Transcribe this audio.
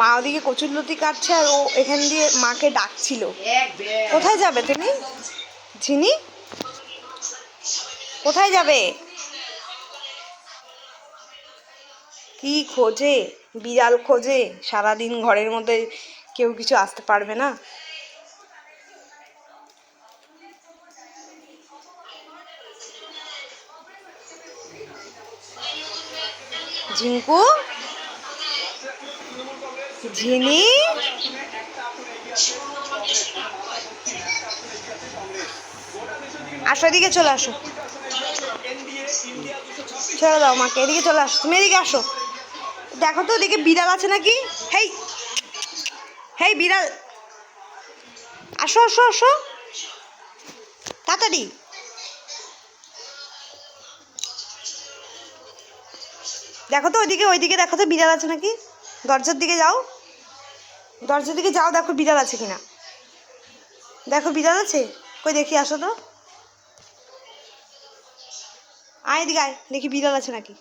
মা ওদিকে কচুরলতি কাটছে আর ও এখান দিয়ে মাকে ডাকছিল। কোথায় যাবে তুমি? ঝিনি? কোথায় যাবে? কি খোঁজে? বিড়াল খোঁজে? সারাদিন ঘরের মধ্যে কেউ কিছু আসতে পারবে না? ঝিঙ্কু? ঝিনি আসো, এদিকে চলে আসো। ছেড়ে দাও মাকে, এদিকে চলে আসো। তুমি এদিকে আসো। দেখো তো ওদিকে বিড়াল আছে নাকি? হেই! হেই, বিড়াল! আসো আসো আসো। তাড়াতাড়ি। দেখো তো, ওইদিকে ওইদিকে দেখো তো, বিড়াল আছে নাকি? দরজার দিকে যাও। দরজার দিকে যাও, দেখো বিড়াল আছে কিনা। দেখো বিড়াল আছে? কই দেখি, আসো তো। আয় দিকে আয়, দেখি বিড়াল আছে নাকি।